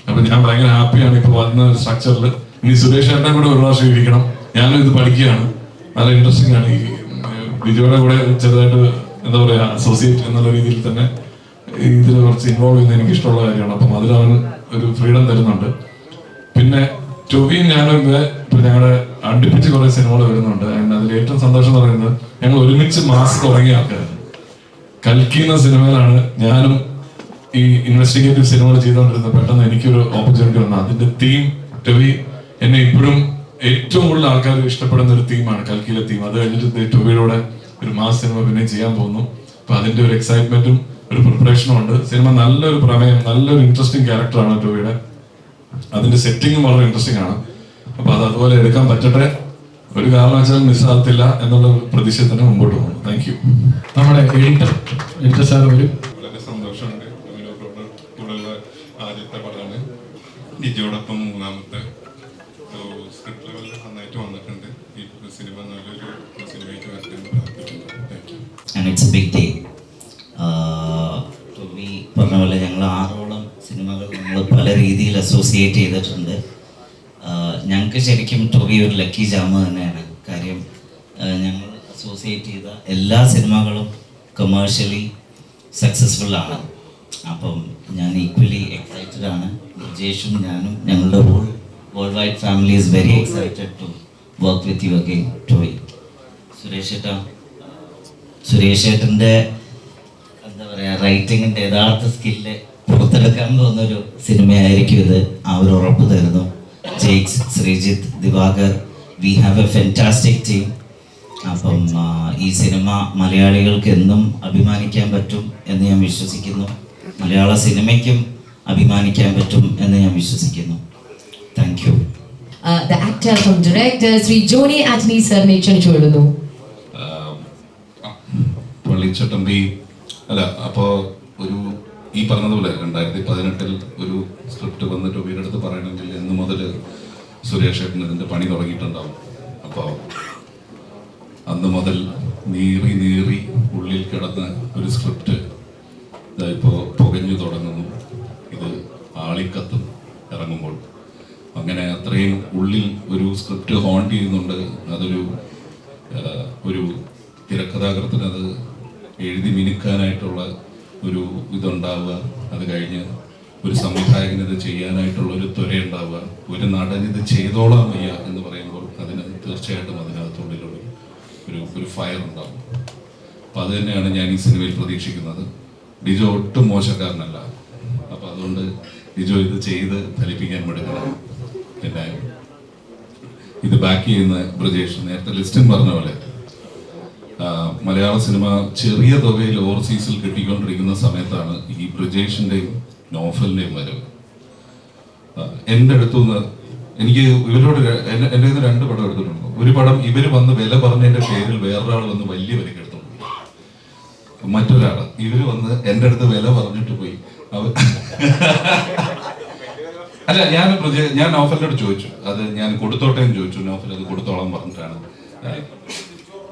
[SPEAKER 5] അപ്പൊ ഞാൻ ഭയങ്കര ഹാപ്പിയാണ് ഇപ്പൊ വന്ന സ്ട്രക്ചറിൽ ഇനി സുരേഷ് ഏട്ടനെ കൂടെ ഒരു പ്രാവശ്യം ഇരിക്കണം. ഞാനും ഇത് പഠിക്കുകയാണ്. നല്ല ഇൻട്രസ്റ്റിംഗ് ആണ് ഈ ഉം, കൂടെ ചെറുതായിട്ട് എന്താ പറയാ അസോസിയേറ്റ് എന്നുള്ള രീതിയിൽ തന്നെ ഇതിൽ കുറച്ച് ഇൻവോൾവ് ചെയ്യുന്നത് എനിക്ക് ഇഷ്ടമുള്ള കാര്യമാണ്. അപ്പം അതിൽ അവൻ ഒരു ഫ്രീഡം തരുന്നുണ്ട്. പിന്നെ ടൊവിയും ഞാനും ഇപ്പൊ ഞങ്ങളുടെ അടുപ്പിച്ച് കുറെ സിനിമകൾ വരുന്നുണ്ട്. അതിൽ ഏറ്റവും സന്തോഷം പറയുന്നത് ഞങ്ങൾ ഒരുമിച്ച് മാസ് തുടങ്ങിയ ആൾക്കാരാണ്. കൽക്കി എന്ന സിനിമയിലാണ് ഞാനും ഈ ഇൻവെസ്റ്റിഗേറ്റീവ് സിനിമകൾ ചെയ്തുകൊണ്ടിരുന്നത്. പെട്ടെന്ന് എനിക്കൊരു ഓപ്പർച്യൂണിറ്റി വന്നു. അതിന്റെ തീം ടൊവി എന്നെ ഇപ്പോഴും ഏറ്റവും കൂടുതൽ ആൾക്കാർ ഇഷ്ടപ്പെടുന്ന ഒരു തീമാണ് കൽക്കിയിലെ തീം അത് കഴിഞ്ഞിട്ട് ടോവിയിലൂടെ ഒരു മാസ് സിനിമ പിന്നെ ചെയ്യാൻ പോകുന്നു അപ്പൊ അതിന്റെ ഒരു എക്സൈറ്റ്മെന്റും ഒരു പ്രിപ്പറേഷനും ഉണ്ട്. സിനിമ നല്ലൊരു പ്രമേയം നല്ലൊരു ഇൻട്രസ്റ്റിംഗ് ക്യാരക്ടറാണ് ടോവിയുടെ. അതിന്റെ സെറ്റിംഗും വളരെ ഇൻട്രസ്റ്റിംഗ് ആണ്. അപ്പൊ അത് അതുപോലെ എടുക്കാൻ പറ്റട്ടെ. ഒരു കാരണവശാലും മിസ്സാകത്തില്ല എന്നുള്ള പ്രതിഷേധത്തിന് തന്നെ മുമ്പോട്ട് പോകുന്നു. താങ്ക് യു
[SPEAKER 3] നമ്മുടെ എഡിറ്റർ എഡിറ്റർ സാർ വരും.
[SPEAKER 9] വളരെ സന്തോഷമുണ്ട്. ആദ്യത്തെ പടമാണ്. ഡിജോടൊപ്പം
[SPEAKER 10] it's a big day Tomy പറഞ്ഞ പോലെ ഞങ്ങൾ ആറോളം സിനിമകൾ നമ്മൾ പല രീതിയിൽ അസോസിയേറ്റ് ചെയ്തിട്ടുണ്ട്. ഞങ്ങൾക്ക് ശരിക്കും ടോമി ഒരു ലക്കി ജാമ തന്നെയാണ്. കാര്യം ആഹ് ഞങ്ങൾ അസോസിയേറ്റ് ചെയ്ത എല്ലാ സിനിമകളും കമേഴ്ഷ്യലി സക്സസ്ഫുൾ ആണ്. അപ്പം ഞാൻ ഈക്വലി എക്സൈറ്റഡ് ആണ്. ബ്രിജേഷും ഞാനും ഞങ്ങളുടെ whole world wide family is very excited to work with you again toy Suresh ഏട്ടാ സുരേഷ് എന്താ പറയുക റൈറ്റിങ്ങിന്റെ യഥാർത്ഥ സ്കില്ല് പുറത്തെടുക്കാൻ തോന്നൊരു സിനിമയായിരിക്കും ഇത്. ആ ഒരു ഉറപ്പ് തരുന്നു. Jakes Sreejith Divakar we have a fantastic team അപ്പം ഈ സിനിമ മലയാളികൾക്ക് എന്നും അഭിമാനിക്കാൻ പറ്റും എന്ന് ഞാൻ വിശ്വസിക്കുന്നു. മലയാള സിനിമയ്ക്കും അഭിമാനിക്കാൻ പറ്റും എന്ന് ഞാൻ വിശ്വസിക്കുന്നു. Thank you
[SPEAKER 6] the actor from director Shri Johny Antony സാറിനെ ക്ഷണിച്ചുകൊള്ളുന്നു
[SPEAKER 5] പള്ളിച്ചട്ടമ്പി അല്ല അപ്പോൾ ഒരു ഈ പറഞ്ഞതുപോലെ രണ്ടായിരത്തി പതിനെട്ടിൽ ഒരു സ്ക്രിപ്റ്റ് വന്നിട്ട് ടൊബിയുടെ അടുത്ത് പറയണമെങ്കിൽ എന്ന് മുതൽ സുരേഷ് ഏട്ടൻ ഇതിന്റെ പണി തുടങ്ങിയിട്ടുണ്ടാവും. അപ്പോൾ അന്ന് മുതൽ നീറി നീറി ഉള്ളിൽ കിടന്ന ഒരു സ്ക്രിപ്റ്റ് ഇപ്പോൾ പുകഞ്ഞു തുടങ്ങുന്നു. ഇത് ആളിക്കത്തും ഇറങ്ങുമ്പോൾ. അങ്ങനെ അത്രയും ഉള്ളിൽ ഒരു സ്ക്രിപ്റ്റ് ഹോണ്ട് ചെയ്യുന്നുണ്ട്. അതൊരു ഒരു തിരക്കഥാകൃത്തിന് അത് എഴുതി മിനുക്കാനായിട്ടുള്ള ഒരു ഇതുണ്ടാവുക അത് കഴിഞ്ഞ് ഒരു സംവിധായകന് ഇത് ചെയ്യാനായിട്ടുള്ള ഒരു ത്വര ഉണ്ടാവുക ഒരു നടൻ ഇത് ചെയ്തോളാം വയ്യ എന്ന് പറയുമ്പോൾ അതിന് തീർച്ചയായിട്ടും അതിനകത്തുള്ളിലൊരു ഒരു ഒരു ഫയർ ഉണ്ടാവും. അപ്പം അത് തന്നെയാണ് ഞാൻ ഈ സിനിമയിൽ പ്രതീക്ഷിക്കുന്നത്. ഡിജോ ഒട്ടും മോശക്കാരനല്ല. അപ്പം അതുകൊണ്ട് ഡിജോ ഇത് ചെയ്ത് ഫലിപ്പിക്കാൻ എടുക്കണം പിന്നെ ഇത് ബാക്ക് ചെയ്യുന്ന ബ്രജേഷ്. നേരത്തെ ലിസ്റ്റിൻ പറഞ്ഞ പോലെ മലയാള സിനിമ ചെറിയ തുകയിൽ ഓവർസീസിൽ കിട്ടിക്കൊണ്ടിരിക്കുന്ന സമയത്താണ് ഈ ബ്രിജേഷിന്റെയും നോഫലിന്റെയും വരവ്. എന്റെ അടുത്തുനിന്ന് എനിക്ക് ഇവരോട് എന്റെ കയ്യിൽ രണ്ട് പടം എടുത്തിട്ടുണ്ട്. ഒരു പടം ഇവർ വന്ന് വില പറഞ്ഞതിന്റെ പേരിൽ വേറൊരാൾ വന്ന് വലിയ വിലക്ക് എടുത്തു മറ്റൊരാൾ ഇവർ വന്ന് എന്റെ അടുത്ത് വില പറഞ്ഞിട്ട് പോയി. അവ അല്ല ഞാൻ ഞാൻ നോഫലിനോട് ചോദിച്ചു. അത് ഞാൻ കൊടുത്തോട്ടെ എന്ന് ചോദിച്ചു. നോഫൽ അത് കൊടുത്തോളാൻ പറഞ്ഞിട്ടാണ്.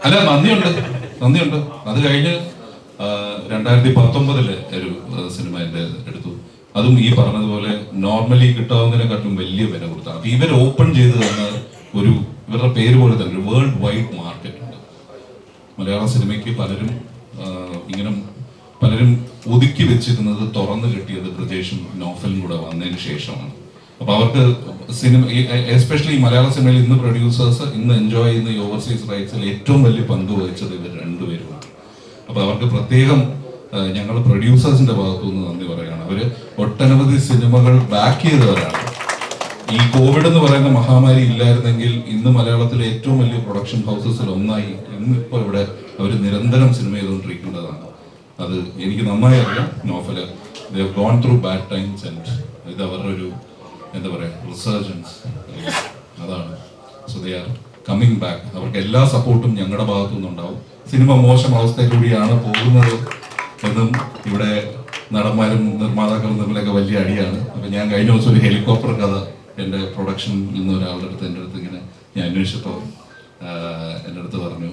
[SPEAKER 5] അല്ല നന്ദിയുണ്ട്. നന്ദിയുണ്ട്. അത് കഴിഞ്ഞ് രണ്ടായിരത്തി പത്തൊമ്പതിൽ ഒരു സിനിമ എന്റെ എടുത്തു. അതും ഈ പറഞ്ഞതുപോലെ നോർമലി കിട്ടാവുന്നതിനെക്കാട്ടും വലിയ വില കൊടുത്താണ് അപ്പൊ ഇവർ ഓപ്പൺ ചെയ്ത് തന്ന ഒരു ഇവരുടെ പേര് പോലെ തന്നെ ഒരു വേൾഡ് വൈഡ് മാർക്കറ്റ് ഉണ്ട്. മലയാള സിനിമയ്ക്ക് പലരും ഇങ്ങനെ പലരും ഒതുക്കി വെച്ചിരുന്നത് തുറന്നു കിട്ടിയത് ബ്രിജേഷും നോഫലും കൂടെ വന്നതിന് ശേഷമാണ്. അപ്പൊ അവർക്ക് സിനിമ എസ്പെഷ്യലി മലയാള സിനിമയിൽ ഇന്ന് പ്രൊഡ്യൂസേഴ്സ് ഇന്ന് എൻജോയ് ചെയ്യുന്ന ഈ ഓവർസീസ് റൈറ്റ്സിൽ ഏറ്റവും വലിയ പങ്ക് വഹിച്ചത് ഇവർ രണ്ടുപേരുമാണ്. അപ്പൊ അവർക്ക് പ്രത്യേകം ഞങ്ങൾ പ്രൊഡ്യൂസേഴ്സിന്റെ ഭാഗത്തു നിന്ന് നന്ദി പറയുകയാണ്. അവർ ഒട്ടനവധി സിനിമകൾ ബാക്ക് ചെയ്തവരാണ്. ഈ കോവിഡ് എന്ന് പറയുന്ന മഹാമാരി ഇല്ലായിരുന്നെങ്കിൽ ഇന്ന് മലയാളത്തിലെ ഏറ്റവും വലിയ പ്രൊഡക്ഷൻ ഹൗസസിൽ ഒന്നായി ഇന്നിപ്പോ ഇവിടെ അവർ നിരന്തരം സിനിമ ചെയ്തുകൊണ്ടിരിക്കേണ്ടതാണ് അത് എനിക്ക് നന്നായി അറിയാം. Novel gone through bad times and ഇത് അവരുടെ ഒരു എന്താ പറയാ റിസർജൻസ് അതാണ്. So they are coming back അവർക്ക് എല്ലാ സപ്പോർട്ടും ഞങ്ങളുടെ ഭാഗത്തു നിന്നുണ്ടാവും സിനിമ മോശം അവസ്ഥയിലൂടെയാണ് പോകുന്നത് എന്നും ഇവിടെ നടന്മാരും നിർമ്മാതാക്കളും തമ്മിലൊക്കെ വലിയ അടിയാണ്. അപ്പൊ ഞാൻ കഴിഞ്ഞ ദിവസം ഒരു ഹെലികോപ്റ്റർ കഥ എന്റെ പ്രൊഡക്ഷനിൽ നിന്ന് ഒരാളുടെ അടുത്ത് എന്റെ അടുത്ത് ഇങ്ങനെ ഞാൻ അന്വേഷിച്ചപ്പോൾ എന്റെ അടുത്ത് പറഞ്ഞു.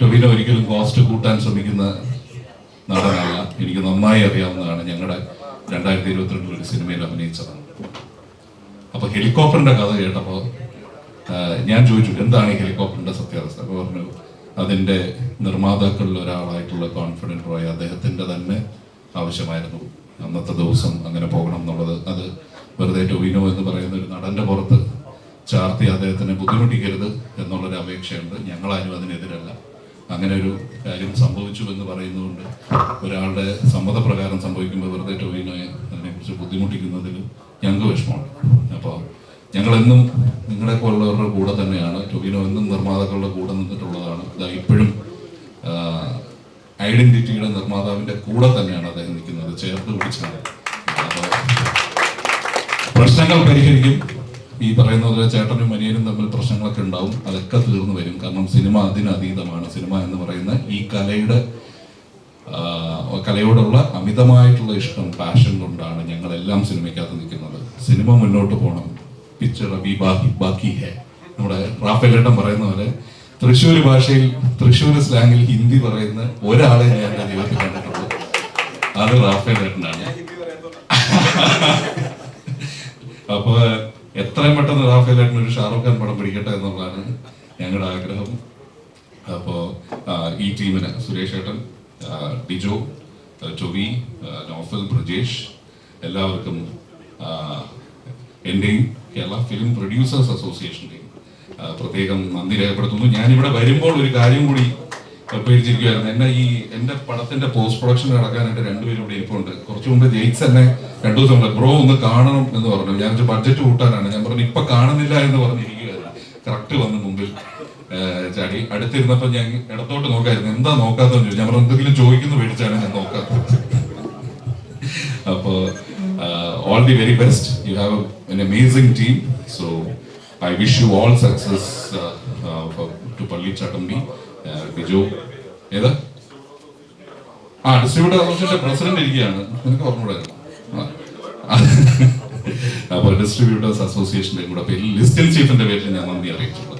[SPEAKER 5] ടൊവിനോ ഒരിക്കലും കോസ്റ്റ് കൂട്ടാൻ ശ്രമിക്കുന്ന നടനല്ല. എനിക്ക് നന്നായി അറിയാവുന്നതാണ് ഞങ്ങളുടെ രണ്ടായിരത്തി ഇരുപത്തിരണ്ടിൽ ഒരു സിനിമയിൽ അഭിനയിച്ചതാണ് അപ്പൊ ഹെലികോപ്റ്ററിന്റെ കഥ കേട്ടപ്പോൾ ഞാൻ ചോദിച്ചു എന്താണ് ഈ ഹെലികോപ്റ്ററിന്റെ സത്യാവസ്ഥ? അപ്പൊ പറഞ്ഞു അതിന്റെ നിർമ്മാതാക്കളിൽ ഒരാളായിട്ടുള്ള കോൺഫിഡന്റ് റോയ് അദ്ദേഹത്തിന്റെ തന്നെ ആവശ്യമായിരുന്നു. അന്നത്തെ ദിവസം അങ്ങനെ പോകണം എന്നുള്ളത്. അത് വെറുതെ ടൊവിനോ എന്ന് പറയുന്ന ഒരു നടന്റെ പുറത്ത് ചാർത്തി അദ്ദേഹത്തിനെ ബുദ്ധിമുട്ടിക്കരുത് എന്നുള്ളൊരു അപേക്ഷയുണ്ട്. ഞങ്ങളാരും അതിനെതിരല്ല. അങ്ങനെ ഒരു കാര്യം സംഭവിച്ചു എന്ന് പറയുന്നതുകൊണ്ട് ഒരാളുടെ സമ്മതപ്രകാരം സംഭവിക്കുമ്പോൾ വെറുതെ ടൊവിനോയെ അതിനെക്കുറിച്ച് ബുദ്ധിമുട്ടിക്കുന്നതിൽ ഞങ്ങൾക്ക് വിഷമമാണ് അപ്പോൾ ഞങ്ങളെന്നും നിങ്ങളെ പോലുള്ളവരുടെ കൂടെ തന്നെയാണ് ടൊവിനോ എന്നും നിർമ്മാതാക്കളുടെ കൂടെ നിന്നിട്ടുള്ളതാണ്. ഇതാ ഇപ്പോഴും ഐഡന്റിറ്റിയുടെ നിർമ്മാതാവിന്റെ കൂടെ തന്നെയാണ് അദ്ദേഹം നിൽക്കുന്നത് ചേർത്ത് പിടിച്ചാണ്. പ്രശ്നങ്ങൾ പരിഹരിക്കും. ഈ പറയുന്ന പോലെ ചേട്ടനും മനിയനും തമ്മിൽ പ്രശ്നങ്ങളൊക്കെ ഉണ്ടാവും. അതൊക്കെ തീർന്നു വരും. കാരണം സിനിമ അതിനതീതമാണ്. സിനിമ എന്ന് പറയുന്ന ഈ കലയുടെ കലയോടുള്ള അമിതമായിട്ടുള്ള ഇഷ്ടം പാഷൻ കൊണ്ടാണ് ഞങ്ങളെല്ലാം സിനിമയ്ക്കകത്ത് നിൽക്കുന്നത്. സിനിമ മുന്നോട്ട് പോകണം പിക്ചർ അബി ബാക്കി ബാക്കി ഹേ. നമ്മുടെ റാഫേലേട്ടൻ പറയുന്ന പോലെ തൃശ്ശൂർ ഭാഷയിൽ തൃശ്ശൂർ സ്ലാങ്ങിൽ ഹിന്ദി പറയുന്ന ഒരാളെ ഞാൻ എന്റെ ജീവിതത്തിൽ കണ്ടിട്ടുള്ളൂ. അത് റാഫേലേട്ടനാണ് അപ്പൊ എത്രയും പെട്ടെന്ന് റാഫേലേട്ടൻ ഒരു ഷാറുഖ് ഖാൻ പടം പിടിക്കട്ടെ എന്നുള്ളതാണ് ഞങ്ങളുടെ ആഗ്രഹം. അപ്പോൾ ഈ ടീമിന് സുരേഷ് ഏട്ടൻ ഡിജോ ചൊവി നോഫൽ ബ്രജേഷ് എല്ലാവർക്കും എന്റെയും കേരള ഫിലിം പ്രൊഡ്യൂസേഴ്സ് അസോസിയേഷന്റെയും പ്രത്യേകം നന്ദി രേഖപ്പെടുത്തുന്നു. ഞാനിവിടെ വരുമ്പോൾ ഒരു കാര്യം കൂടി പേടിച്ചിരിക്കുവായിരുന്നു എന്നെ ഈ എന്റെ പടത്തിന്റെ പോസ്റ്റ് പ്രൊഡക്ഷൻ നടക്കാനായിട്ട് രണ്ടുപേരും ഇവിടെ ഇരിപ്പുണ്ട്. കുറച്ചു മുമ്പ് ജെയ്ക്സ് എന്നെ രണ്ടു ദിവസം ബ്രോ ഒന്ന് കാണണം എന്ന് പറഞ്ഞു. ഞാൻ ബഡ്ജറ്റ് കൂട്ടാനാണ്. ഞാൻ പറഞ്ഞു ഇപ്പൊ കാണുന്നില്ല എന്ന് പറഞ്ഞിരിക്കുകയായിരുന്നു കറക്റ്റ് വന്ന് മുമ്പിൽ ചാടി. അടുത്തിരുന്നപ്പോ ഞാൻ ഇടത്തോട്ട് നോക്കായിരുന്നു. എന്താ നോക്കാത്തെന്ന് ചോദിച്ചു. ഞാൻ പറഞ്ഞു എന്തെങ്കിലും ചോദിക്കുന്നു പേടിച്ചാണ് ഞാൻ നോക്കാത്തത് അപ്പോ all the very best you have an amazing team so I wish you all success to Pallichattambi Biju. ഏത്? ആ ഡിസ്ട്രിബ്യൂട്ടർ അസോസിയേഷൻ പ്രസിഡന്റ് ഇരിക്കുകയാണ്. നിനക്ക് ഓർമ്മയുണ്ടായിരുന്നു അപ്പോൾ ഡിസ്ട്രിബ്യൂട്ടേഴ്സ് അസോസിയേഷന്റെ കൂടെ പേരിൽ ലിസ്റ്റിൽ ചീഫിന്റെ പേരിൽ ഞാൻ നന്ദി അറിയിച്ചിട്ടുണ്ട്